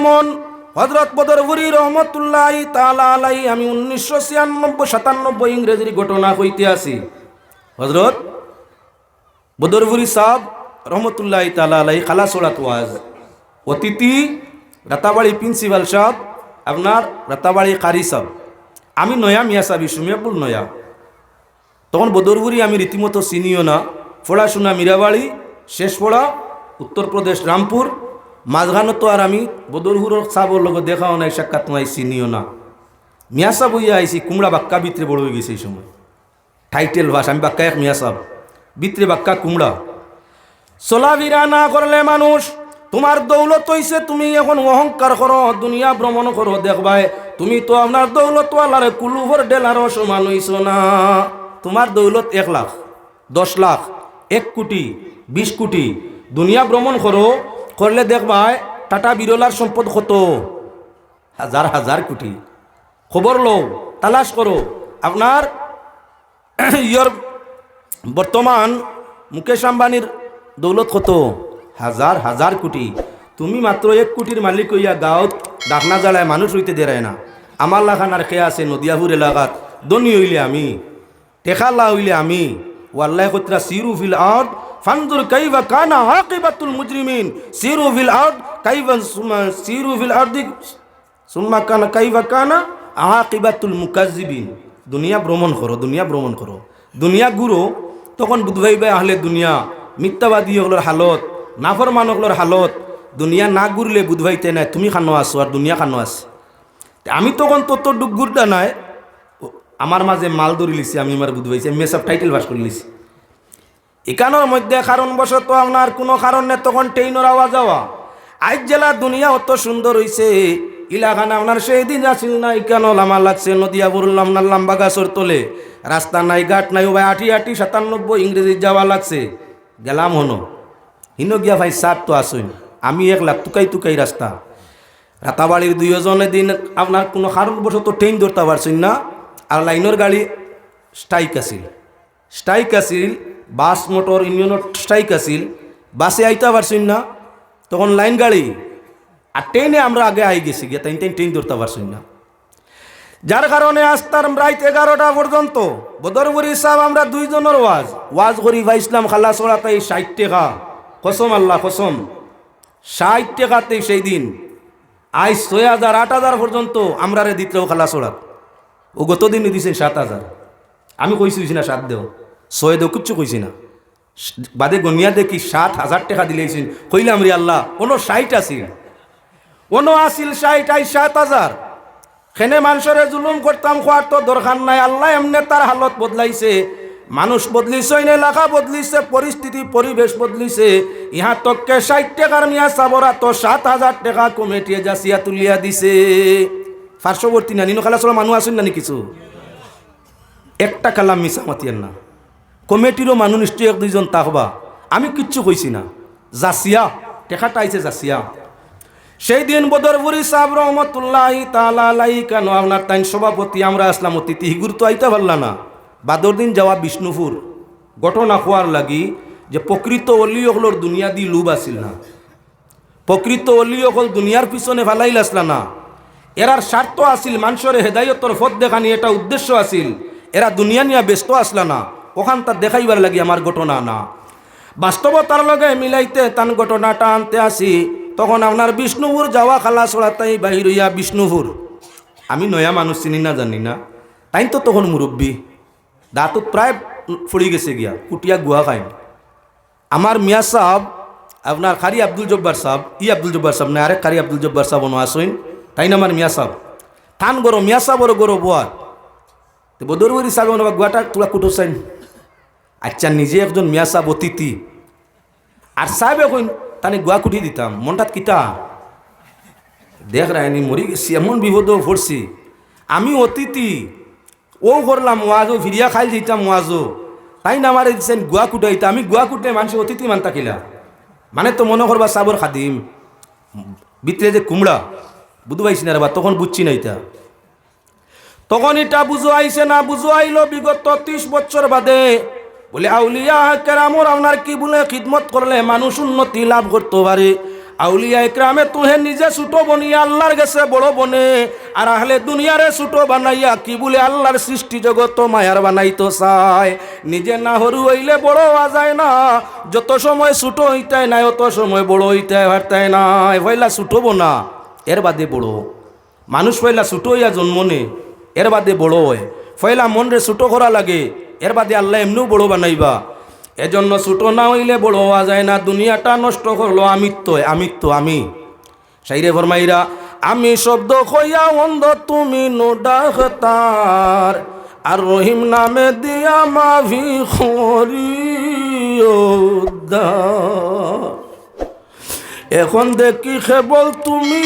যেমন হজরত বদরপুরি রহমতুল্লাহ তালা আলাই আমি উনিশশো ছিয়ানব্বই, সাতানব্বই ইংরেজির ঘটনা হইতে আসি। হজরত বদরপুরি সাহ রহমতুল্লাহ তালা আলাই খালাসোড়াত ওয়াজ। অতিথি রাতাবাড়ি প্রিন্সিপাল সাহেব, আপনার রাতাবাড়ি কারি সাহেব। আমি নয়া মিয়া সাহেব সুমিয়াপুর নয়া। তখন বদরপুরি আমি রীতিমতো চিনিও না। পড়াশোনা মীরাবাড়ি শেষ পড়া উত্তরপ্রদেশ, রামপুর। মাঝখানো তো আর আমি বদরপুর সাহর লগত দেখাও নাই, সাক্ষাৎ নাই, চিনিও না। মিয়া সাহেব হইয়া আইসি কুমড়া বাক্কা ভিতরে বড় হয়ে গেছে এই সময়। টাইটেল ভাস আমি বাক্কা এক মিয়া সাহেব ভিতরে বাক্কা কুমড়া চলাফেরা না করলে মানুষ তোমার দৌলত হইছে তুমি এখন অহংকার করো দুনিয়া ভ্রমণ করো দেখবাই। তুমি তো আপনার দৌলত আল্লাহর কুলুভর ডেলারও সমান হইছ না। তোমার দৌলত এক লাখ, দশ লাখ, এক কোটি, বিশ কোটি, দুনিয়া ভ্রমণ করো করলে দেখবাই টাটা বিরলার সম্পদ কত হাজার হাজার কোটি। খবর লও, তালাশ করো। আপনার ইয়র বর্তমান মুকেশ আম্বানির দৌলত কত হাজার হাজার কোটি। তুমি মাত্র এক কোটির মালিক হইয়া গাঁৱত ডাকনা জ্বালায় মানুষ হইতে দেরায় না। আমার লাখানার খেয়া আছে নদিয়াপুর এলাকাত? দনি হইলে আমি, টেকালা হইলে আমি। ওয়াল্লাহ কতরা সিরু ফিল আউট ফানজুর কাইফা কানা আকিবাতুল মুজরিমিন, সিরু ফিল কাইফা সুমা- সিরু ফিল আরদি, সুম্মা কানা কাইফা কানা আকিবাতুল মুকাজ্জিবিন দুনিয়া ভ্রমণ করো, দুনিয়া ভ্রমণ করো। দুনিয়া গুরো তখন বুধবাইবে আহলে দুনিয়া, মিথ্যাবাদী হলোর হালত, নাফরমান হলোর হালত। দুনিয়া না ঘুরলে বুধবাইতে নাই, তুমি খানো আসো আর দুনিয়া খানো আছে। তে আমি তখন তত ডুব ঘুরতে নাই আমার মাঝে মাল ধরি লিছি আমি আমার বুধবাইছি আমি সব টাইটেল পাস করে লিছি এখানোর মধ্যে কারণবশত আপনার কোনো কারণ তখন ট্রেনের আওয়াজ যাওয়া আজ জেলা দুনিয়া অত সুন্দর হইছে ইলাকানা আপনার সেই দিন আসিল না ইকানো লামা লাগছে নদিয়া বললাম না লাম্বা গাছর তোলে? রাস্তা নাই, ঘাট নাই ভাই আটি আটি সাতানব্বই ইংরেজি যাওয়া লাগছে। গেলাম হনো? হিনো গিয়া ভাই, সাত তো আসুন। আমি এক লাখ তুকাই তুকাই রাস্তা। রাতাবাড়ির দুইজনে দিন আপনার কোনো কারণবশত ট্রেন ধরতে পারছেন না, আর লাইনের গাড়ি স্ট্রাইক আছিল। স্ট্রাইক আছিল বাস, মোটর ইউনিয়নের স্ট্রাইক আছিল। বাসে আইতে পারছেন না। তখন লাইন গাড়ি আর ট্রেনে আমরা আগে আই গেছি গিয়ে, তাই তাই ট্রেন ধরতে পারছেন না। যার কারণে আস্তার রাত এগারোটা পর্যন্ত বদরবরি সাহেব, আমরা দুইজনের ওয়াজ। ওয়াজ করি, ভাই, ইসলাম খাল্লা সোড়া তাই ষাট টাকা। কসম আল্লাহ, কসম। ষাট টাকাতে সেই দিন, আজ ছয় হাজার, আট হাজার পর্যন্ত আমরা রে দিতেও খালা সোড়া ও গত দিন দিছে সাত হাজার। আমি কইছি না, সাত দেও। ছয় দেও কিচ্ছু কইছি না বাদে গনিয়া দেখি সাত হাজার টাকা দিলেছেন কইলাম রে আল্লাহ কোনো ষাট আছিল। কোনো আছিল ষাট, আই সাত হাজার। খেনে মানুষরে জুলুম করতাম, খোয়ার তো দরকার নাই। আল্লাহ এমনি তার হালত বদলাইছে। মানুষ বদলিছে, এলাকা বদলিছে, পরিস্থিতি, পরিবেশ বদলিছে। ইহা তককে ষাট টাকার মিয়া চাবরা তো সাত হাজার টাকা কমিটিয়ে যাচিয়া তুলিয়া দিছে। পার্শ্ববর্তী না নিনো খালা চলা মানুষ আছেন না কিছু? একটা কালাম মিশা মাতিয়ার না। কমিটিরও মানুষ নিশ্চয়ই এক দুইজন তাহবা আমি কিচ্ছু কইছি না। জাসিয়া টেকাটা আইছে জাসিয়া সেই দিন বদরপুরি সাহেব রহমতুল্লাহ তালাই কেন আপনার তাই সভাপতি আমরা আসলাম অতিথি হিগুর তো আইতে পারলা না। বাদর দিন যাওয়া বিষ্ণুপুর ঘটনা হওয়ার লাগি যে প্রকৃত অলি হলোর দুনিয়া দি লুব আসিল না। প্রকৃত অলি অকল দুনিয়ার পিছনে ভালাইল আসলা না। এরার স্বার্থ আসিল মানুষের হেদায়তর ফত দেখানি এটা উদ্দেশ্য আসিল এরা দুনিয়া নিয়ে ব্যস্ত আসলা না। ওখান তার দেখাইবার লাগি আমার ঘটনা না। বাস্তবতার লগে মিলাইতে তান ঘটনাটা আনতে আসি, তখন আপনার বিষ্ণুপুর যাওয়া খালা ছড়াতাই বাহির হইয়া বিষ্ণুপুর। আমি নয়া মানুষ চিনি না, জানি না। তাই তো তখন মুরব্বী। দাঁতত প্রায় ফুড়ি গেছে গিয়া, কুটিয়া গুহা খাই আমার মিয়া সাহেব, আপনার খারি আব্দুল জব্বার সাহেব, ই আব্দুল জব্বার সাহেব না, আরেক খারি আব্দুল জব্বার সাহেব ono আসইন তাই না আমার মিয়া সাহেব। থান গরো, মিয়া সাহেবর গরো বোয়ার বদরবরি সাহেব গুয়াটা তোলা কুটো চাইন আচ্ছা নিজে একজন মিয়া সাহেব অতিথি। আর সাহেব এখন তানে গুয়া কুটি দিতাম, মনটাত কিতা? দেখ রায়নি মরি গেছি, এমন বিপদ পড়ছি। আমি অতিথি ও করলাম ওয়াজও ফিরিয়া খাইল দিতাম ওয়াজও তাই না আমার দিচ্ছেন গুয়া কুটাইতা আমি গুয়া কুটে মানুষ অতিথি মান থাকিলা। মানে তো মনে করবা সাবর খাদিম। ভিতরে যে কুমড়া বুঝতে পাইছি না রে বা তখন বুঝছি না এটা তখন এটা বুঝো আইছে না বুঝো আইলো বিগত ত্রিশ বছর বাদে। বলে আউলিয়া কেরামর আপনার কি বলে খিদমত করলে মানুষ উন্নতি লাভ করতে পারে? আউলিয়া ইকরামে তুহে নিজে ছোট বনিয়া আল্লাহর গেছে বড় বনে। আর আহলে দুনিয়ারে ছোট বানাইয়া কি বলে আল্লাহর সৃষ্টি জগত মায়ার বানাইতো চায়? নিজে না হরু হইলে বড় হওয়া যায় না। যত সময় ছোট হইতাই নাই, অত সময় বড় হইতে পারতাই নাই। পয়লা ছোট বোনা, এর বাদে বড়। মানুষ পয়লা ছোট হইয়া জন্ম নে, এর বাদে বড় হয়। পয়লা মনরে ছোট করা লাগে। এর বাদে আল্লাহ এমনিও বড় বানাইবা। এজন্য ছোট না হইলে বড় হওয়া যায় না, দুনিয়াটা নষ্ট করল আমিত্ব আমিত্ব আমি। সাইরে ফরমাইরা, আমি শব্দ কইয়া অন্ধ, তুমি নোডাহতার আর রহিম নামে দিয়া মাভি খরিয়োদ্দার এখন দেখি কেবল তুমি,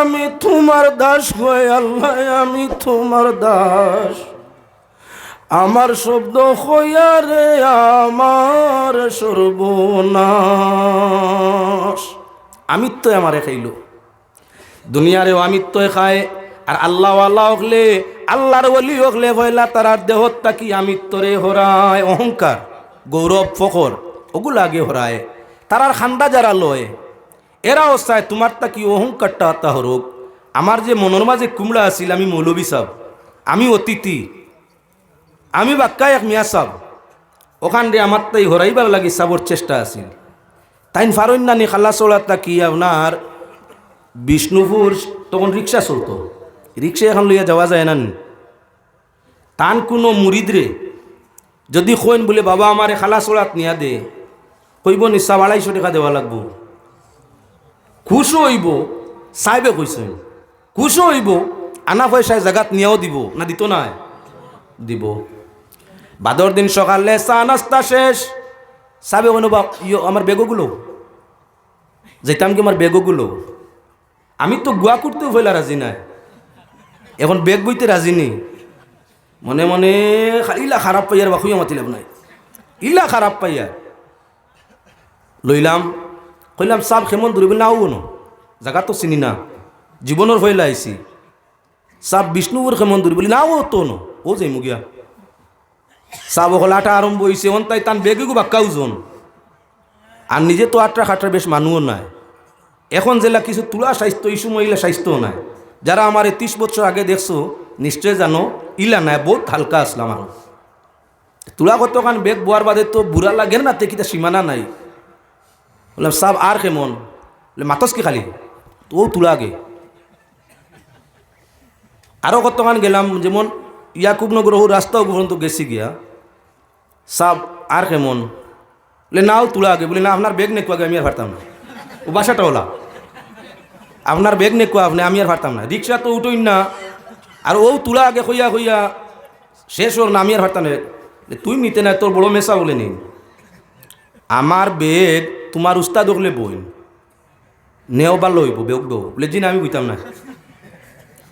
আমি তোমার দাস হয়ে আল্লাহ, আমি তোমার দাস। আমার শব্দ হইয়া রে, আমার সর্বনাশ। আমিত্ব আমারে খাইল। দুনিয়ারেও আমিত্ব খায়, আর আল্লাহ আল্লাহ হকলে, আল্লাহর বলি হকলে ভয়লা তারার দেহত তাকি আমিত্বরে হরায়? অহংকার, গৌরব, ফখর, ওগুলো আগে হরায়। তারার খান্দা যারা লয়, এরাও চায় তোমার তাকি অহংকারটা আত্মা হরুক আমার যে মনের মাঝে কুমড়া আছিল, আমি মৌলবী সাহ আমি অতিথি আমি বাক্কা এক মিয়া সাহ ওখান দিয়ে আমার তাই হরাইবার লাগি সাবর চেষ্টা আছিল। তাইন ফারন্যানি খালা চলার তাকি আপনার বিষ্ণুপুর তখন রিক্সা চলতো। রিক্সা এখন লইয়া যাওয়া যায় না। তান কোনো মুরিদরে যদি কইন বলে, বাবা আমারে খালা চলাত নিয়া দে। কইব নিশ্চা আড়াইশো টাকা দেওয়া লাগবো। খুশও হইব সাহেবে কইছেন খুশও হইব, আনা পয়সায় জাগাত নিয়েও দিব, না দিত না দিব। বাদর দিন সকালে চা নাস্তা শেষ। সাবে কোনো বা ইয়ো আমার বেগগুলো। যেতাম কি আমার বেগগুলো? আমি তো গুয়া করতেও ফেলা রাজি নাই। এখন বেগ বইতে রাজি নেই। মনে মনে ইলা খারাপ পাইয়ার বা খুঁয়া মাতিলাম নাই। ইলা খারাপ পাইয়ার লইলাম। কইলাম সাপ খেমন ধরিব না আও জাগা তো চিনি না। জীবনের হইলা আইছি সাপ বিষ্ণুপুর খেমন ধরিব না ও তো ও যাই মুগিয়া। হল আটা আরম্ভ হয়েছে অন তাই তান বেগিগু বাক্কা ওজন আর নিজে তো আটটা খাটটা বেশ মানুষও নাই। এখন জেলা কিছু তুলা স্বাস্থ্য ইস্যু মহিলা স্বাস্থ্যও নাই। যারা আমার এই ত্রিশ বছর আগে দেখছ, নিশ্চয় জানো, ইলা নাই, বহুত হালকা আসলাম আর তুলা কত কান বেগ বোয়ার বাদে তো বুড়া লাগে না, তে তেকিটা সীমানা নাই। বললাম সাব আর কেমন, বলে মাতস কি খালি, তো তুলা আগে আরও কতক্ষণ গেলাম, যেমন ইয়াকুবনগর ও রাস্তাও পর্যন্ত গেছি গিয়া। সাব আর কেমন? বলে নাও তুলা আগে, বলে, না, আপনার বেগ নেকুয়া আগে, আমি আর পারতাম না। ও বাসাটা ওলা। আপনার বেগ নেকুয়া, আপনি, আমি আর পারতাম না। রিক্সা তো উঠোই না। আর ও তুলা আগে কইয়া কইয়া শেষ ওর না, আমি আর পারতাম না। তুই নিতে না তোর বড় মেসা বলে নেই। আমার বেগ তোমার উস্তাদ হলে বই নেও বা লইব বেগ বউ বলে জি না আমি বইতাম না।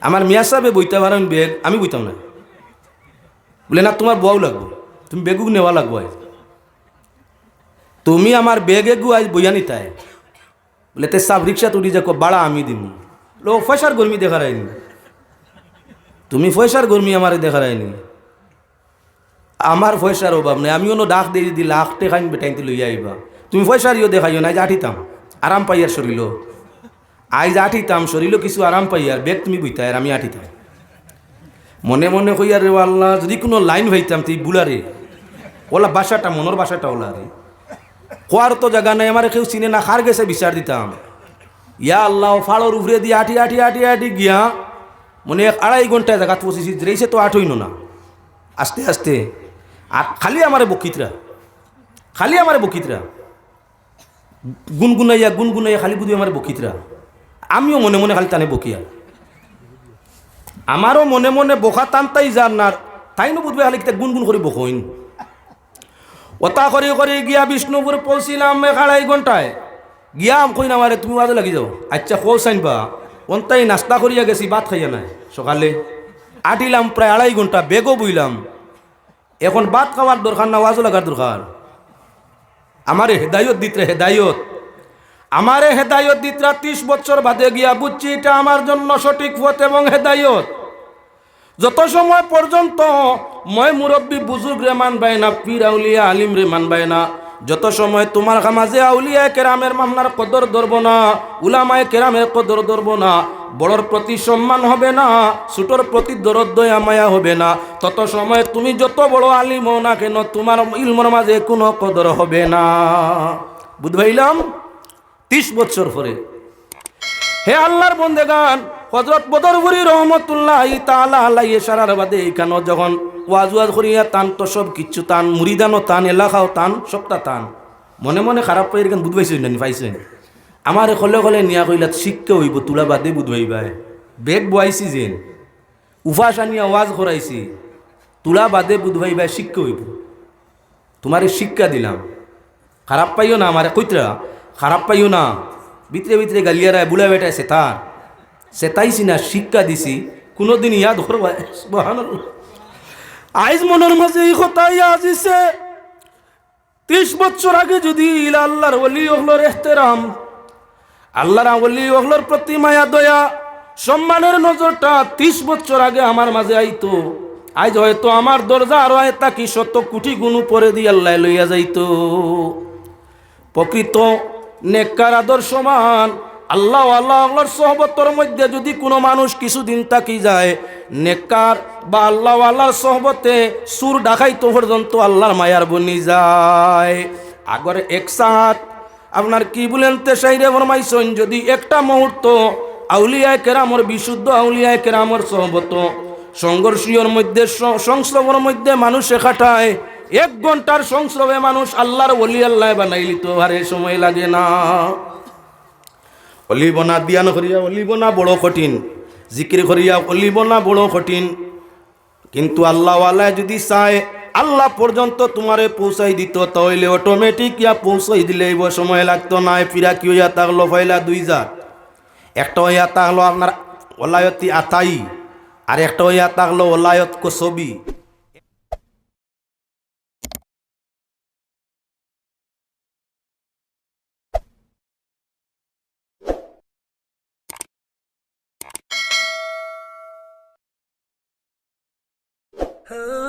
আমার মিয়া সাহেবে বইতে পারেন বেগ আমি বইতাম না। বলে, না, তোমার বউ লাগবো। তুমি বেগু নেওয়া লাগবো আজ। তুমি আমার বেগে গু আজ বইয়া নিতাই বলে, তে সাব রিক্সা তুলি যাকো বাড়া আমি দিম। লো পয়সার গরমি দেখা রায়নি তুমি পয়সার গরমি আমার দেখা রায়নি আমার পয়সার অভাব নাই, আমিও ডাক দিয়ে যদি লাখ টেকাইন বেটাইতে লইয়া আইবা। তুমি পয়সার ইয়ে দেখাইও না আজ আঠিতাম আরাম পাইয়ার শরীর আইজ আঠিতাম শরীর কিছু আরাম পাইয়ার, বেগ তুমি বইতাই আর আমি আঠিতাম মনে মনে কইয়া রে আল্লাহ, যদি কোনো লাইন হইতাম তুই বুলারে ওলা বাসাটা, মনের বাসাটা ওলা রে। কোয়ার তো জায়গা নাই, আমার কেউ চিনে না, খার গেছে বিচার দিতাম ইয়া আল্লাহ, ফাড়োর উপরে দিয়ে আটি আটি আটি আটি গিয়া মনে এক আড়াই ঘন্টায় জায়গা পৌঁছেছি রেছে তো আট হইন না। আস্তে আস্তে। আর খালি আমারে বকিতরা। খালি আমারে বকিতরা। গুনগুনাইয়া গুনগুনাইয়া খালি বুঝি আমার বকিতরা। আমিও মনে মনে খালি টানে বকিয়া। আমারও মনে মনে বকা টানতাই যান না তাই নো বুঝবে খালি গুনগুন করে বকইন। ওতা করে করে গিয়া বিষ্ণুপুর পৌঁছিলাম আড়াই ঘন্টায় আম কই না মারে, তুমি আজ লাগি যাও। আচ্ছা কৌসাইন বা অন্তাই নাস্তা করিয়া গেছি, ভাত খাইয়া নাই। সকালে আটিলাম প্রায় আড়াই ঘণ্টা বেগও বইলাম। এখন ভাত খাওয়ার দরকার না, ওয়াজও লাগার দরকার। আমারে হেদায়ত দিতরে হেদায়ত। আমারে হেদায়ত দিতরা ত্রিশ বছর বাদে গিয়া বুঝছি এটা আমার জন্য সঠিক পথ এবং হেদায়ত। যত সময় পর্যন্ত মই মুরব্বী বুজুর্গ রে মানবাই না, পীর আউলিয়া আলিম রে মানবাই না, যত সময় তোমার মাঝে আউলিয়া কেরামের মামলার কদর ধরব না, উলামায় কেরামের কদর ধরব না, বড়র প্রতি সম্মান হবে না ছোটর প্রতি দরদ দয়া মায়া হবে না, তত সময় তুমি যত বড় আলিম না কেন, তোমার ইলমর মাঝে কোনো কদর হবে না। বুঝবাইলাম? তিরিশ বছর পরে। হে আল্লাহর বন্দেগান হজরত বদরপুরি রহমতুল্লাহ তালা আল্লাহ সারার বাদে এখানে যখন ওয়াজ ওয়াজ করিয়া টান তো সব কিচ্ছু টান মুড়িদানও টান এলাকাও টান সবটা টান মনে মনে খারাপ পাই এখানে বুধবাইছেন না পাইছেন আমার কলে কলে নিয়া কইলা শিক্ষা হইব, তুলা বাদে বুধবাইবাই বেগ বয়াইছি যেন। উফাস আনিয়া ওয়াজ করাইছি তুলা বাদে বুধবাইবাই শিক্ষা হইব। তোমারে শিক্ষা দিলাম। খারাপ পাইও না আমারে, কইতরা? খারাপ পাইও না। ভিতরে ভিতরে গালিয়ারায় বুলা বেটায় সেতার সেতাইছি না শিক্ষা দিছি, কোনোদিন ইয়াদ আইজ মনের মাঝে এই কথাই আজিছে ত্রিশ বছর আগে যদি ইলা আল্লাহর ওলি ওগলোর এহতেরাম, আল্লাহর ওলি ওগলোর প্রতি মায়া, দয়া, সম্মানের নজরটা ত্রিশ বছর আগে আমার মাঝে আইতো আজ হয়তো আমার দরজা আরও এটা কি শত কোটি গুণ পরে দিয়ে আল্লাহ লইয়া যাইতো। প্রকৃত নেককার আদর্শমান আল্লাহ আল্লাহ আল্লাহর সহবতর মধ্যে যদি কোনো মানুষ কিছুদিন থাকি যায়, নেককার বা আল্লাহ আল্লাহর সহবতে সুর ডাকাইতো পর্যন্ত আল্লাহর মায়ার বনি যায়। আগর একসাথ আপনার কি বলেন তেসাইরে ফরমাইছেন, যদি একটা মুহূর্ত আউলিয়ায় কেরামর, বিশুদ্ধ আউলিয়ায় কেরামর সহবত সংঘর্ষীয়র মধ্যে, স- সংস্রবের মধ্যে মানুষে খাটায়, এক ঘণ্টার সংস্রবে মানুষ আল্লাহর ওলি আল্লাহ বানাইলি তো আরে সময় লাগে না। অলিবনা দিয়ান করিয়া, অলিবনা বড় কঠিন। জিকির করিয়া, অলিবনা বড় কঠিন। কিন্তু আল্লাহ আল্লাহ যদি চায়, আল্লাহ পর্যন্ত তোমারে পৌঁছাই দিত, তাহলে অটোমেটিক ইয়া পৌঁছাই দিলে এই সময় লাগতো না ফিরা কি হইয়া থাকল ফয়লা দুই জাত। একটা হইয়া থাকল আপনার ওলায়তি আতাই, আর একটা হইয়া থাকল ওলায়ত কসবি Oh.